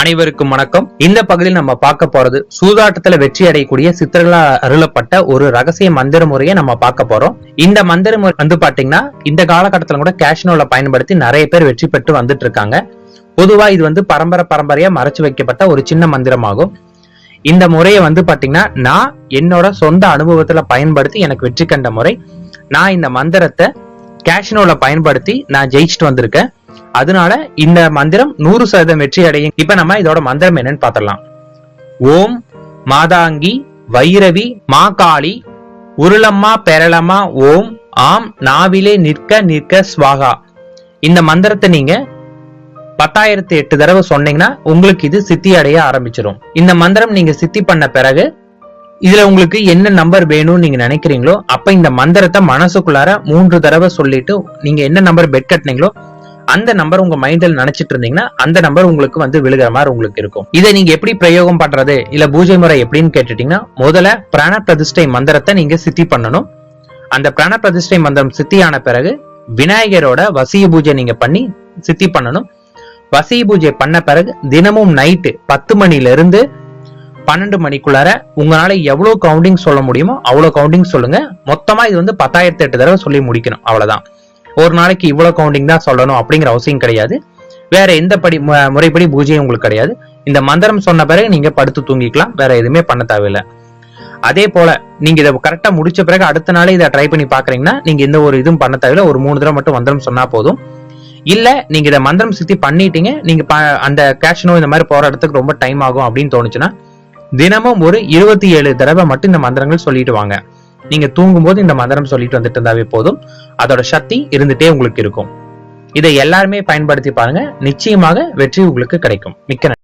அனைவருக்கும் வணக்கம். இந்த பகுதியில் நம்ம பார்க்க போறது சூதாட்டத்துல வெற்றி அடையக்கூடிய சித்தர்களால் அருளப்பட்ட ஒரு ரகசிய மந்திர முறையை நம்ம பார்க்க போறோம். இந்த மந்திர முறை வந்து பாத்தீங்கன்னா இந்த காலகட்டத்துல கூட கேஷ்னோல பயன்படுத்தி நிறைய பேர் வெற்றி பெற்று வந்துட்டு இருக்காங்க. பொதுவா இது வந்து பரம்பரை பரம்பரையா மறைச்சு வைக்கப்பட்ட ஒரு சின்ன மந்திரமாகும். இந்த முறையை வந்து பாத்தீங்கன்னா நான் என்னோட சொந்த அனுபவத்துல பயன்படுத்தி எனக்கு வெற்றி கண்ட முறை. நான் இந்த மந்திரத்தை கேஷ்னோல பயன்படுத்தி நான் ஜெயிச்சுட்டு வந்திருக்கேன். அதனால இந்த மந்திரம் நூறு சதவீதம் வெற்றி அடையும். இப்ப நம்ம இதோட மந்திரம் என்னன்னு பாத்திரலாம் ஓம் மாதாங்கி வைரவி மா காளி உருளம்மா பெரளம்மா ஓம் ஆம் நாவிலே நிற்க நிற்க ஸ்வாகா இந்த மந்திரத்தை நீங்க பத்தாயிரத்தி எட்டு தடவை சொன்னீங்கன்னா உங்களுக்கு இது சித்தி அடைய ஆரம்பிச்சிடும் இந்த மந்திரம் நீங்க சித்தி பண்ண பிறகு இதுல உங்களுக்கு என்ன நம்பர் வேணும்னு நீங்க நினைக்கிறீங்களோ அப்ப இந்த மந்திரத்தை மனசுக்குள்ளார மூன்று தடவை சொல்லிட்டு நீங்க என்ன நம்பர் பெட் கட்டினீங்களோ அந்த நம்பர் உங்க மைண்டில் நினைச்சிட்டு இருந்தீங்கன்னா அந்த நம்பர் உங்களுக்கு வந்து விழுகிற மாதிரி உங்களுக்கு இருக்கும். இதை நீங்க எப்படி பிரயோகம் பண்றது? இல்ல பூஜை முறை எப்படின்னு கேட்டுட்டீங்கன்னா முதல்ல பிராண பிரதிஷ்டை மந்திரத்தை நீங்க சித்தி பண்ணணும். அந்த பிராண பிரதிஷ்டை மந்திரம் சித்தியான பிறகு விநாயகரோட வசிய பூஜை நீங்க பண்ணி சித்தி பண்ணணும். வசிய பூஜை பண்ண பிறகு தினமும் நைட்டு பத்து மணில இருந்து பன்னெண்டு மணிக்குள்ளார உங்களால எவ்வளவு கவுண்டிங் சொல்ல முடியுமோ அவ்வளவு கவுண்டிங் சொல்லுங்க. மொத்தமா இது வந்து பத்தாயிரத்தி எட்டு தடவை சொல்லி முடிக்கணும். அவ்வளவுதான். ஒரு நாளைக்கு இவ்வளவு கவுண்டிங் தான் சொல்லணும் அப்படிங்கிற அவசியம் கிடையாது. வேற எந்த படி மு- முறைப்படி பூஜையும் உங்களுக்கு கிடையாது. இந்த மந்திரம் சொன்ன பிறகு நீங்க படுத்து தூங்கிக்கலாம். வேற எதுவுமே பண்ண தேவையில்லை. அதே போல நீங்க இதை கரெக்டா முடிச்ச பிறகு அடுத்த நாளே இதை ட்ரை பண்ணி பாக்குறீங்கன்னா நீங்க எந்த ஒரு இதுவும் பண்ண தேவையில்ல. ஒரு மூணு தடவை மட்டும் மந்திரம் சொன்னா போதும். இல்ல நீங்க இதை மந்திரம் சுத்தி பண்ணிட்டீங்க. நீங்க அந்த கேஷ்னோ இந்த மாதிரி போற இடத்துக்கு ரொம்ப டைம் ஆகும் அப்படின்னு தோணுச்சுன்னா தினமும் ஒரு இருபத்தி ஏழு தடவை மட்டும் இந்த மந்திரங்கள் சொல்லிட்டு வாங்க. நீங்க தூங்கும்போது இந்த மந்திரம் சொல்லிட்டு வந்துட்டு இருந்தாவே போதும். அதோட சக்தி இருந்துட்டே உங்களுக்கு இருக்கும். இதை எல்லாருமே பயன்படுத்தி பாருங்க. நிச்சயமாக வெற்றி உங்களுக்கு கிடைக்கும். மிக்க